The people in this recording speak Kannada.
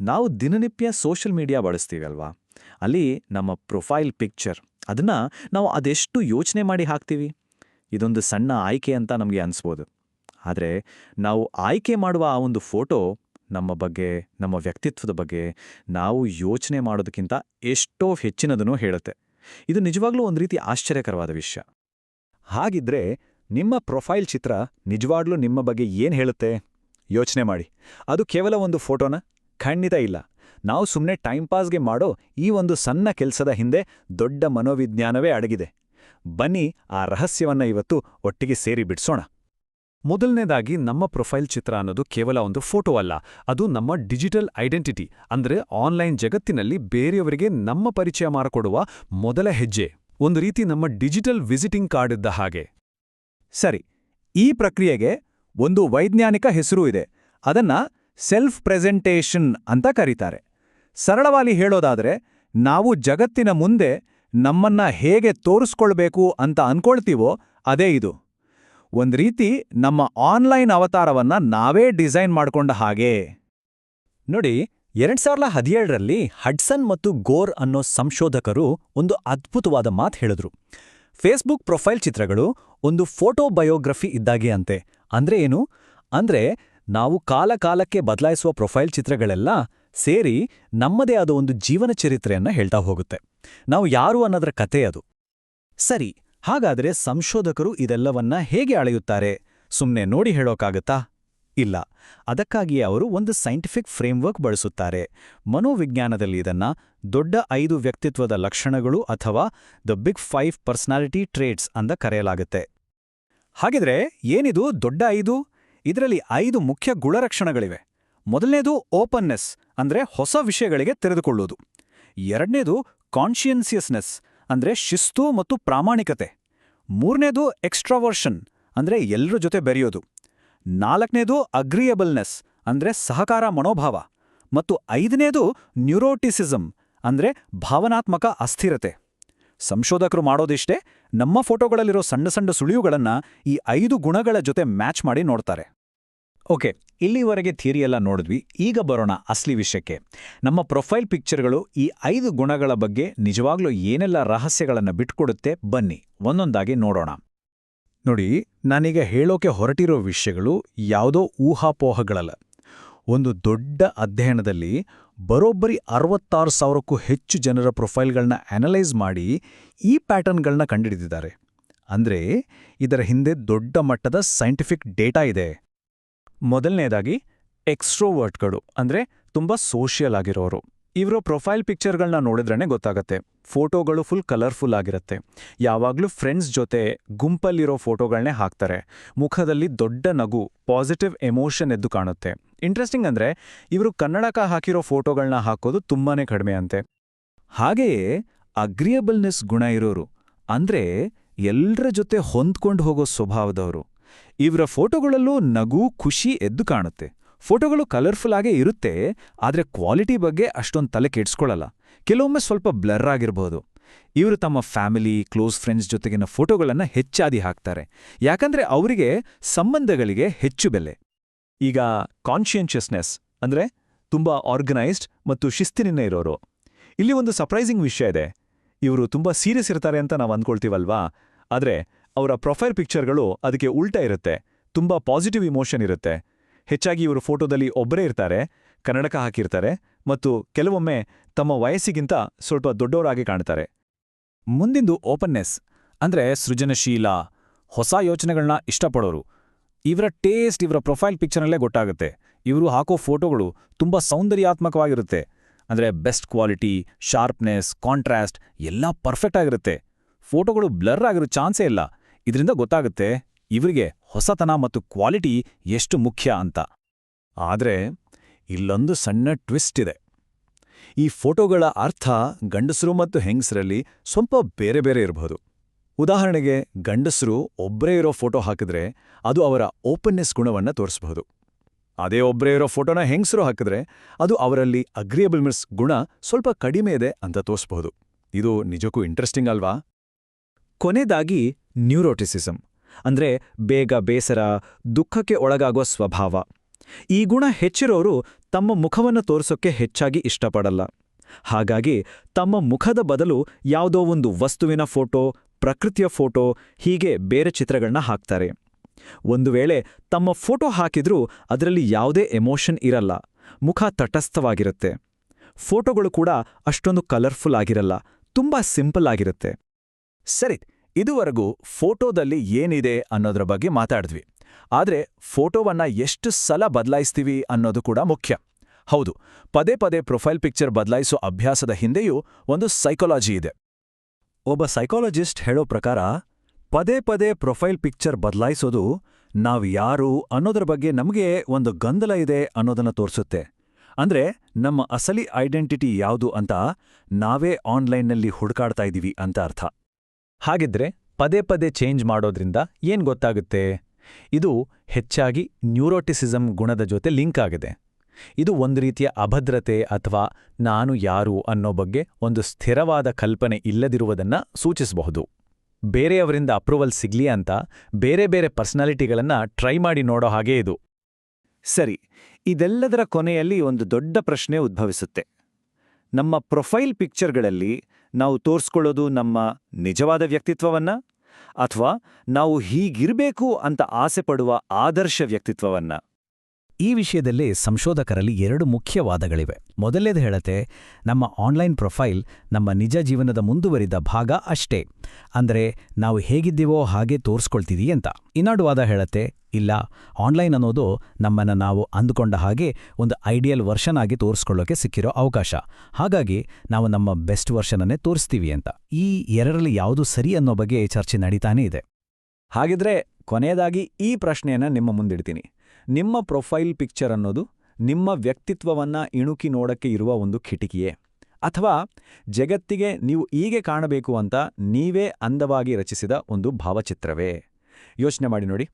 ನಾವು ದಿನನಿತ್ಯ ಸೋಷಿಯಲ್ ಮೀಡಿಯಾ ಬಳಸ್ತೀವಲ್ವಾ? ಅಲ್ಲಿ ನಮ್ಮ ಪ್ರೊಫೈಲ್ ಪಿಕ್ಚರ್ ಅದನ್ನ ನಾವು ಅದೆಷ್ಟು ಯೋಚನೆ ಮಾಡಿ ಹಾಕ್ತೀವಿ? ಇದೊಂದು ಸಣ್ಣ ಆಯ್ಕೆ ಅಂತ ನಮಗೆ ಅನಿಸ್ಬೋದು. ಆದರೆ ನಾವು ಆಯ್ಕೆ ಮಾಡುವ ಆ ಒಂದು ಫೋಟೋ ನಮ್ಮ ಬಗ್ಗೆ, ನಮ್ಮ ವ್ಯಕ್ತಿತ್ವದ ಬಗ್ಗೆ ನಾವು ಯೋಚನೆ ಮಾಡೋದಕ್ಕಿಂತ ಎಷ್ಟೋ ಹೆಚ್ಚಿನದನ್ನು ಹೇಳುತ್ತೆ. ಇದು ನಿಜವಾಗ್ಲೂ ಒಂದು ರೀತಿ ಆಶ್ಚರ್ಯಕರವಾದ ವಿಷಯ. ಹಾಗಿದ್ರೆ ನಿಮ್ಮ ಪ್ರೊಫೈಲ್ ಚಿತ್ರ ನಿಜವಾಗ್ಲೂ ನಿಮ್ಮ ಬಗ್ಗೆ ಏನು ಹೇಳುತ್ತೆ? ಯೋಚನೆ ಮಾಡಿ. ಅದು ಕೇವಲ ಒಂದು ಫೋಟೋನ ಖಂಡಿತ ಇಲ್ಲ. ನಾವು ಸುಮ್ಮನೆ ಟೈಮ್ ಪಾಸ್ಗೆ ಮಾಡೋ ಈ ಒಂದು ಸಣ್ಣ ಕೆಲಸದ ಹಿಂದೆ ದೊಡ್ಡ ಮನೋವಿಜ್ಞಾನವೇ ಅಡಗಿದೆ. ಬನ್ನಿ, ಆ ರಹಸ್ಯವನ್ನ ಇವತ್ತು ಒಟ್ಟಿಗೆ ಸೇರಿ ಬಿಡಿಸೋಣ. ಮೊದಲನೇದಾಗಿ ನಮ್ಮ ಪ್ರೊಫೈಲ್ ಚಿತ್ರ ಅನ್ನೋದು ಕೇವಲ ಒಂದು ಫೋಟೋ ಅಲ್ಲ, ಅದು ನಮ್ಮ ಡಿಜಿಟಲ್ ಐಡೆಂಟಿಟಿ, ಅಂದ್ರೆ ಆನ್ಲೈನ್ ಜಗತ್ತಿನಲ್ಲಿ ಬೇರೆಯವರಿಗೆ ನಮ್ಮ ಪರಿಚಯ ಮಾಡಿಕೊಡುವ ಮೊದಲ ಹೆಜ್ಜೆ. ಒಂದು ರೀತಿ ನಮ್ಮ ಡಿಜಿಟಲ್ ವಿಸಿಟಿಂಗ್ ಕಾರ್ಡ್ ಇದ್ದ ಹಾಗೆ. ಸರಿ, ಈ ಪ್ರಕ್ರಿಯೆಗೆ ಒಂದು ವೈಜ್ಞಾನಿಕ ಹೆಸರು ಇದೆ. ಅದನ್ನ ಸೆಲ್ಫ್ ಪ್ರೆಸೆಂಟೇಷನ್ ಅಂತ ಕರೀತಾರೆ. ಸರಳವಾಗಿ ಹೇಳೋದಾದ್ರೆ, ನಾವು ಜಗತ್ತಿನ ಮುಂದೆ ನಮ್ಮನ್ನ ಹೇಗೆ ತೋರಿಸ್ಕೊಳ್ಬೇಕು ಅಂತ ಅನ್ಕೊಳ್ತೀವೋ ಅದೇ ಇದು. ಒಂದ್ ರೀತಿ ನಮ್ಮ ಆನ್ಲೈನ್ ಅವತಾರವನ್ನ ನಾವೇ ಡಿಸೈನ್ ಮಾಡ್ಕೊಂಡ ಹಾಗೆ. ನೋಡಿ, ಎರಡ್ ಸಾವಿರದ ಹದಿನೇಳರಲ್ಲಿ ಹಡ್ಸನ್ ಮತ್ತು ಗೋರ್ ಅನ್ನೋ ಸಂಶೋಧಕರು ಒಂದು ಅದ್ಭುತವಾದ ಮಾತು ಹೇಳಿದ್ರು. ಫೇಸ್ಬುಕ್ ಪ್ರೊಫೈಲ್ ಚಿತ್ರಗಳು ಒಂದು ಫೋಟೋ ಬಯೋಗ್ರಫಿ ಇದ್ದಾಗೆ ಅಂತೆ. ಅಂದ್ರೆ ಏನು? ಅಂದ್ರೆ ನಾವು ಕಾಲಕಾಲಕ್ಕೆ ಬದಲಾಯಿಸುವ ಪ್ರೊಫೈಲ್ ಚಿತ್ರಗಳೆಲ್ಲ ಸೇರಿ ನಮ್ಮದೇ ಆದ ಒಂದು ಜೀವನ ಚರಿತ್ರೆಯನ್ನ ಹೇಳ್ತಾ ಹೋಗುತ್ತೆ. ನಾವು ಯಾರು ಅನ್ನೋದರ ಕತೆ ಅದು. ಸರಿ, ಹಾಗಾದ್ರೆ ಸಂಶೋಧಕರು ಇದೆಲ್ಲವನ್ನ ಹೇಗೆ ಅಳೆಯುತ್ತಾರೆ? ಸುಮ್ಮನೆ ನೋಡಿ ಹೇಳೋಕ್ಕಾಗತ್ತಾ ಇಲ್ಲ, ಅದಕ್ಕಾಗಿಯೇ ಅವರು ಒಂದು ಸೈಂಟಿಫಿಕ್ ಫ್ರೇಮ್ವರ್ಕ್ ಬಳಸುತ್ತಾರೆ. ಮನೋವಿಜ್ಞಾನದಲ್ಲಿ ಇದನ್ನ ದೊಡ್ಡ ಐದು ವ್ಯಕ್ತಿತ್ವದ ಲಕ್ಷಣಗಳು ಅಥವಾ the big five personality traits ಅಂತ ಕರೆಯಲಾಗುತ್ತೆ. ಹಾಗಿದ್ರೆ ಏನಿದು ದೊಡ್ಡ ಐದು? ಇದರಲ್ಲಿ ಐದು ಮುಖ್ಯ ಗುಣಲಕ್ಷಣಗಳಿವೆ. ಮೊದಲನೇದು ಓಪನ್ನೆಸ್ ಅಂದ್ರೆ ಹೊಸ ವಿಷಯಗಳಿಗೆ ತೆರೆದುಕೊಳ್ಳೋದು. ಎರಡನೇದು ಕಾನ್ಷಿಯನ್ಸಿಯಸ್ನೆಸ್ ಅಂದ್ರೆ ಶಿಸ್ತು ಮತ್ತು ಪ್ರಾಮಾಣಿಕತೆ. ಮೂರನೇದು ಎಕ್ಸ್ಟ್ರಾವರ್ಷನ್ ಅಂದ್ರೆ ಎಲ್ಲರ ಜೊತೆ ಬೆರೆಯೋದು. ನಾಲ್ಕನೇದು ಅಗ್ರಿಯಬಲ್ನೆಸ್ ಅಂದ್ರೆ ಸಹಕಾರ ಮನೋಭಾವ. ಮತ್ತು ಐದನೇದು ನ್ಯೂರೋಟಿಸಿಸಮ್ ಅಂದ್ರೆ ಭಾವನಾತ್ಮಕ ಅಸ್ಥಿರತೆ. ಸಂಶೋಧಕರು ಮಾಡೋದಿಷ್ಟೇ, ನಮ್ಮ ಫೋಟೋಗಳಲ್ಲಿರೋ ಸಣ್ಣ ಸಣ್ಣ ಸುಳಿವುಗಳನ್ನು ಈ ಐದು ಗುಣಗಳ ಜೊತೆ ಮ್ಯಾಚ್ ಮಾಡಿ ನೋಡ್ತಾರೆ. ಓಕೆ, ಇಲ್ಲಿವರೆಗೆ ಥಿಯರಿಯೆಲ್ಲ ನೋಡಿದ್ವಿ, ಈಗ ಬರೋಣ ಅಸಲಿ ವಿಷಯಕ್ಕೆ. ನಮ್ಮ ಪ್ರೊಫೈಲ್ ಪಿಕ್ಚರ್ಗಳು ಈ ಐದು ಗುಣಗಳ ಬಗ್ಗೆ ನಿಜವಾಗ್ಲೂ ಏನೆಲ್ಲ ರಹಸ್ಯಗಳನ್ನು ಬಿಟ್ಕೊಡುತ್ತೆ ಬನ್ನಿ, ಒಂದೊಂದಾಗಿ ನೋಡೋಣ. ನೋಡಿ, ನಾನೀಗ ಹೇಳೋಕೆ ಹೊರಟಿರೋ ವಿಷಯಗಳು ಯಾವುದೋ ಊಹಾಪೋಹಗಳಲ್ಲ. ಒಂದು ದೊಡ್ಡ ಅಧ್ಯಯನದಲ್ಲಿ ಬರೋಬ್ಬರಿ ಅರವತ್ತಾರು ಸಾವಿರಕ್ಕೂ ಹೆಚ್ಚು ಜನರ ಪ್ರೊಫೈಲ್ಗಳನ್ನ ಅನಲೈಸ್ ಮಾಡಿ ಈ ಪ್ಯಾಟರ್ನ್ಗಳನ್ನ ಕಂಡುಹಿಡಿದಿದ್ದಾರೆ. ಅಂದ್ರೆ, ಇದರ ಹಿಂದೆ ದೊಡ್ಡ ಮಟ್ಟದ ಸೈಂಟಿಫಿಕ್ ಡೇಟಾ ಇದೆ. ಮೊದಲನೇದಾಗಿ ಎಕ್ಸ್ಟ್ರೋವರ್ಟ್ಗಳು, ಅಂದ್ರೆ ತುಂಬಾ ಸೋಷಿಯಲ್ ಆಗಿರೋರು. ಇವರ ಪ್ರೊಫೈಲ್ ಪಿಕ್ಚರ್ಗಳನ್ನ ನೋಡಿದ್ರೇ ಗೊತ್ತಾಗತ್ತೆ. ಫೋಟೋಗಳು ಫುಲ್ ಕಲರ್ಫುಲ್ ಆಗಿರುತ್ತೆ. ಯಾವಾಗಲೂ ಫ್ರೆಂಡ್ಸ್ ಜೊತೆ ಗುಂಪಲ್ಲಿರೋ ಫೋಟೋಗಳನ್ನೇ ಹಾಕ್ತಾರೆ. ಮುಖದಲ್ಲಿ ದೊಡ್ಡ ನಗು, ಪಾಸಿಟಿವ್ ಎಮೋಷನ್ ಎದ್ದು ಕಾಣುತ್ತೆ. ಇಂಟ್ರೆಸ್ಟಿಂಗ್ ಅಂದ್ರೆ ಇವರು ಕನ್ನಡಕ ಹಾಕಿರೋ ಫೋಟೋಗಳನ್ನ ಹಾಕೋದು ತುಂಬಾನೇ ಕಡಿಮೆ ಅಂತೆ. ಹಾಗೆಯೇ ಅಗ್ರಿಯಬಲ್ನೆಸ್ ಗುಣ ಇರೋರು, ಅಂದ್ರೆ ಎಲ್ಲರ ಜೊತೆ ಹೊಂದ್ಕೊಂಡು ಹೋಗೋ ಸ್ವಭಾವದವರು. ಇವರ ಫೋಟೋಗಳಲ್ಲೂ ನಗು, ಖುಷಿ ಎದ್ದು ಕಾಣುತ್ತೆ. ಫೋಟೋಗಳು ಕಲರ್ಫುಲ್ ಆಗೇ ಇರುತ್ತೆ, ಆದ್ರೆ ಕ್ವಾಲಿಟಿ ಬಗ್ಗೆ ಅಷ್ಟೊಂದು ತಲೆ ಕೆಡಿಸ್ಕೊಳ್ಳಲ್ಲ ಕೆಲವೊಮ್ಮೆ ಸ್ವಲ್ಪ ಬ್ಲರ್ ಆಗಿರಬಹುದು ಇವರು ತಮ್ಮ ಫ್ಯಾಮಿಲಿ ಕ್ಲೋಸ್ ಫ್ರೆಂಡ್ಸ್ ಜೊತೆಗಿನ ಫೋಟೋಗಳನ್ನು ಹೆಚ್ಚಾದಿ ಹಾಕ್ತಾರೆ. ಯಾಕಂದ್ರೆ ಅವರಿಗೆ ಸಂಬಂಧಗಳಿಗೆ ಹೆಚ್ಚು ಬೆಲೆ. ಈಗ ಕಾನ್ಷಿಯನ್ಷಿಯಸ್ನೆಸ್ ಅಂದ್ರೆ ತುಂಬಾ ಆರ್ಗನೈಸ್ಡ್ ಮತ್ತು ಶಿಸ್ತಿನಿಂದ ಇರೋರು. ಇಲ್ಲಿ ಒಂದು ಸರ್ಪ್ರೈಸಿಂಗ್ ವಿಷಯ ಇದೆ. ಇವರು ತುಂಬಾ ಸೀರಿಯಸ್ ಇರ್ತಾರೆ ಅಂತ ನಾವು ಅಂದ್ಕೊಳ್ತೀವಲ್ವಾ? ಆದ್ರೆ ಅವರ ಪ್ರೊಫೈಲ್ ಪಿಕ್ಚರ್ಗಳು ಅದಕ್ಕೆ ಉಲ್ಟಾ ಇರುತ್ತೆ, ತುಂಬಾ ಪಾಸಿಟಿವ್ ಇಮೋಷನ್ ಇರುತ್ತೆ. ಹೆಚ್ಚಾಗಿ ಇವರು ಫೋಟೋದಲ್ಲಿ ಒಬ್ಬರೇ ಇರ್ತಾರೆ, ಕನ್ನಡಕ ಹಾಕಿರ್ತಾರೆ ಮತ್ತು ಕೆಲವೊಮ್ಮೆ ತಮ್ಮ ವಯಸ್ಸಿಗಿಂತ ಸ್ವಲ್ಪ ದೊಡ್ಡವರಾಗಿ ಕಾಣ್ತಾರೆ. ಮುಂದಿಂದು ಓಪನ್ನೆಸ್, ಅಂದ್ರೆ ಸೃಜನಶೀಲ, ಹೊಸ ಯೋಚನೆಗಳನ್ನ ಇಷ್ಟಪಡೋರು. ಇವರ ಟೇಸ್ಟ್ ಇವರ ಪ್ರೊಫೈಲ್ ಪಿಕ್ಚರ್ನಲ್ಲೇ ಗೊತ್ತಾಗುತ್ತೆ. ಇವರು ಹಾಕೋ ಫೋಟೋಗಳು ತುಂಬಾ ಸೌಂದರ್ಯಾತ್ಮಕವಾಗಿರುತ್ತೆ. ಅಂದ್ರೆ ಬೆಸ್ಟ್ ಕ್ವಾಲಿಟಿ, ಶಾರ್ಪ್ನೆಸ್, ಕಾಂಟ್ರಾಸ್ಟ್ ಎಲ್ಲ ಪರ್ಫೆಕ್ಟ್ ಆಗಿರುತ್ತೆ. ಫೋಟೋಗಳು ಬ್ಲರ್ ಆಗಿರೋ ಚಾನ್ಸೇ ಇಲ್ಲ. ಇದರಿಂದ ಗೊತ್ತಾಗುತ್ತೆ ಇವರಿಗೆ ಹೊಸತನ ಮತ್ತು ಕ್ವಾಲಿಟಿ ಎಷ್ಟು ಮುಖ್ಯ ಅಂತ. ಆದ್ರೆ ಇಲ್ಲೊಂದು ಸಣ್ಣ ಟ್ವಿಸ್ಟ್ ಇದೆ. ಈ ಫೋಟೋಗಳ ಅರ್ಥ ಗಂಡಸರು ಮತ್ತು ಹೆಂಗಸರಲ್ಲಿ ಸ್ವಲ್ಪ ಬೇರೆ ಬೇರೆ ಇರಬಹುದು ಉದಾಹರಣೆಗೆ ಗಂಡಸರು ಒಬ್ಬರೇ ಇರೋ ಫೋಟೋ ಹಾಕಿದ್ರೆ ಅದು ಅವರ ಓಪನ್ನೆಸ್ ಗುಣವನ್ನ ತೋರಿಸಬಹುದು. ಅದೇ ಒಬ್ಬರೇ ಇರೋ ಫೋಟೋನ ಹೆಂಗಸರು ಹಾಕಿದ್ರೆ ಅದು ಅವರಲ್ಲಿ ಅಗ್ರಿಯಬಲ್ನೆಸ್ ಗುಣ ಸ್ವಲ್ಪ ಕಡಿಮೆ ಇದೆ ಅಂತ ತೋರಿಸಬಹುದು. ಇದು ನಿಜಕ್ಕೂ ಇಂಟ್ರೆಸ್ಟಿಂಗ್ ಅಲ್ವಾ? ಕೊನೆದಾಗಿ ನ್ಯೂರೋಟಿಸಿಸಮ್ ಅಂದ್ರೆ ಬೇಗ, ಬೇಸರ, ದುಃಖಕ್ಕೆ ಒಳಗಾಗುವ ಸ್ವಭಾವ. ಈ ಗುಣ ಹೆಚ್ಚಿರೋರು ತಮ್ಮ ಮುಖವನ್ನು ತೋರಿಸೋಕ್ಕೆ ಹೆಚ್ಚಾಗಿ ಇಷ್ಟಪಡಲ್ಲ. ಹಾಗಾಗಿ ತಮ್ಮ ಮುಖದ ಬದಲು ಯಾವುದೋ ಒಂದು ವಸ್ತುವಿನ ಫೋಟೋ, ಪ್ರಕೃತಿಯ ಫೋಟೋ, ಹೀಗೆ ಬೇರೆ ಚಿತ್ರಗಳನ್ನ ಹಾಕ್ತಾರೆ. ಒಂದು ವೇಳೆ ತಮ್ಮ ಫೋಟೋ ಹಾಕಿದ್ರೂ ಅದರಲ್ಲಿ ಯಾವುದೇ ಎಮೋಷನ್ ಇರಲ್ಲ, ಮುಖ ತಟಸ್ಥವಾಗಿರುತ್ತೆ. ಫೋಟೋಗಳು ಕೂಡ ಅಷ್ಟೊಂದು ಕಲರ್ಫುಲ್ ಆಗಿರಲ್ಲ, ತುಂಬಾ ಸಿಂಪಲ್ ಆಗಿರುತ್ತೆ. ಸರಿ ಇದುವರೆಗೂ ಫೋಟೋದಲ್ಲಿ ಏನಿದೆ ಅನ್ನೋದ್ರ ಬಗ್ಗೆ ಮಾತಾಡಿದ್ವಿ. ಆದ್ರೆ ಫೋಟೋವನ್ನ ಎಷ್ಟು ಸಲ ಬದಲಾಯಿಸ್ತೀವಿ ಅನ್ನೋದು ಕೂಡ ಮುಖ್ಯ. ಹೌದು, ಪದೇ ಪದೇ ಪ್ರೊಫೈಲ್ ಪಿಕ್ಚರ್ ಬದಲಾಯಿಸೋ ಅಭ್ಯಾಸದ ಹಿಂದೆಯೂ ಒಂದು ಸೈಕಾಲಜಿ ಇದೆ. ಒಬ್ಬ ಸೈಕಾಲಜಿಸ್ಟ್ ಹೇಳೋ ಪ್ರಕಾರ, ಪದೇ ಪದೇ ಪ್ರೊಫೈಲ್ ಪಿಕ್ಚರ್ ಬದಲಾಯಿಸೋದು ನಾವು ಯಾರು ಅನ್ನೋದ್ರ ಬಗ್ಗೆ ನಮಗೆ ಒಂದು ಗೊಂದಲ ಇದೆ ಅನ್ನೋದನ್ನ ತೋರಿಸುತ್ತೆ. ಅಂದ್ರೆ ನಮ್ಮ ಅಸಲಿ ಐಡೆಂಟಿಟಿ ಯಾವುದು ಅಂತ ನಾವೇ ಆನ್ಲೈನ್ನಲ್ಲಿ ಹುಡುಕಾಡ್ತಾ ಇದ್ದೀವಿ ಅಂತ ಅರ್ಥ. ಹಾಗಿದ್ರೆ ಪದೇ ಪದೇ ಚೇಂಜ್ ಮಾಡೋದ್ರಿಂದ ಏನ್ ಗೊತ್ತಾಗುತ್ತೆ? ಇದು ಹೆಚ್ಚಾಗಿ ನ್ಯೂರೋಟಿಸಿಸಮ್ ಗುಣದ ಜೊತೆ ಲಿಂಕ್ ಆಗಿದೆ. ಇದು ಒಂದು ರೀತಿಯ ಅಭದ್ರತೆ ಅಥವಾ ನಾನು ಯಾರು ಅನ್ನೋ ಬಗ್ಗೆ ಒಂದು ಸ್ಥಿರವಾದ ಕಲ್ಪನೆ ಇಲ್ಲದಿರುವುದನ್ನ ಸೂಚಿಸಬಹುದು. ಬೇರೆಯವರಿಂದ ಅಪ್ರೂವಲ್ ಸಿಗ್ಲಿ ಅಂತ ಬೇರೆ ಬೇರೆ ಪರ್ಸನಾಲಿಟಿಗಳನ್ನ ಟ್ರೈ ಮಾಡಿ ನೋಡೋ ಹಾಗೆ ಇದು. ಸರಿ, ಇದೆಲ್ಲದರ ಕೊನೆಯಲ್ಲಿ ಒಂದು ದೊಡ್ಡ ಪ್ರಶ್ನೆ ಉದ್ಭವಿಸುತ್ತೆ. ನಮ್ಮ ಪ್ರೊಫೈಲ್ ಪಿಕ್ಚರ್ಗಳಲ್ಲಿ ನಾವು ತೋರಿಸ್ಕೊಳ್ಳೋದು ನಮ್ಮ ನಿಜವಾದ ವ್ಯಕ್ತಿತ್ವವನ್ನ? ಅಥವಾ ನಾವು ಹೀಗಿರಬೇಕು ಅಂತ ಆಸೆ ಪಡುವ ಆದರ್ಶ ವ್ಯಕ್ತಿತ್ವವನ್ನ? ಈ ವಿಷಯದಲ್ಲಿ ಸಂಶೋಧಕರಲ್ಲಿ ಎರಡು ಮುಖ್ಯವಾದಗಳಿವೆ. ವಾದಗಳಿವೆ ಹೇಳತೆ ನಮ್ಮ ಆನ್ಲೈನ್ ಪ್ರೊಫೈಲ್ ನಮ್ಮ ನಿಜ ಜೀವನದ ಮುಂದುವರಿದ ಭಾಗ ಅಷ್ಟೇ. ಅಂದರೆ ನಾವು ಹೇಗಿದ್ದೀವೋ ಹಾಗೆ ತೋರಿಸ್ಕೊಳ್ತೀವಿ ಅಂತ. ಇನ್ನೊಂದು ವಾದ ಹೇಳತ್ತೆ, ಇಲ್ಲ, ಆನ್ಲೈನ್ ಅನ್ನೋದು ನಮ್ಮನ್ನು ನಾವು ಅಂದುಕೊಂಡ ಹಾಗೆ ಒಂದು ಐಡಿಯಲ್ ವರ್ಷನ್ ಆಗಿ ತೋರಿಸ್ಕೊಳ್ಳೋಕೆ ಸಿಕ್ಕಿರೋ ಅವಕಾಶ. ಹಾಗಾಗಿ ನಾವು ನಮ್ಮ ಬೆಸ್ಟ್ ವರ್ಷನನ್ನೇ ತೋರಿಸ್ತೀವಿ ಅಂತ. ಈ ಎರಡರಲ್ಲಿ ಯಾವುದು ಸರಿ ಅನ್ನೋ ಬಗ್ಗೆ ಚರ್ಚೆ ನಡೀತಾನೇ ಇದೆ. ಹಾಗಿದ್ರೆ ಕೊನೆಯದಾಗಿ ಈ ಪ್ರಶ್ನೆಯನ್ನು ನಿಮ್ಮ ಮುಂದಿಡ್ತೀನಿ. ನಿಮ್ಮ ಪ್ರೊಫೈಲ್ ಪಿಕ್ಚರ್ ಅನ್ನೋದು ನಿಮ್ಮ ವ್ಯಕ್ತಿತ್ವವನ್ನ ಇಣುಕಿ ನೋಡಕ್ಕೆ ಇರುವ ಒಂದು ಕಿಟಕಿಯೇ. ಅಥವಾ ಜಗತ್ತಿಗೆ ನೀವು ಹೀಗೆ ಕಾಣಬೇಕು ಅಂತ ನೀವೇ ಅಂದವಾಗಿ ರಚಿಸಿದ ಒಂದು ಭಾವಚಿತ್ರವೇ. ಯೋಚನೆ ಮಾಡಿ ನೋಡಿ.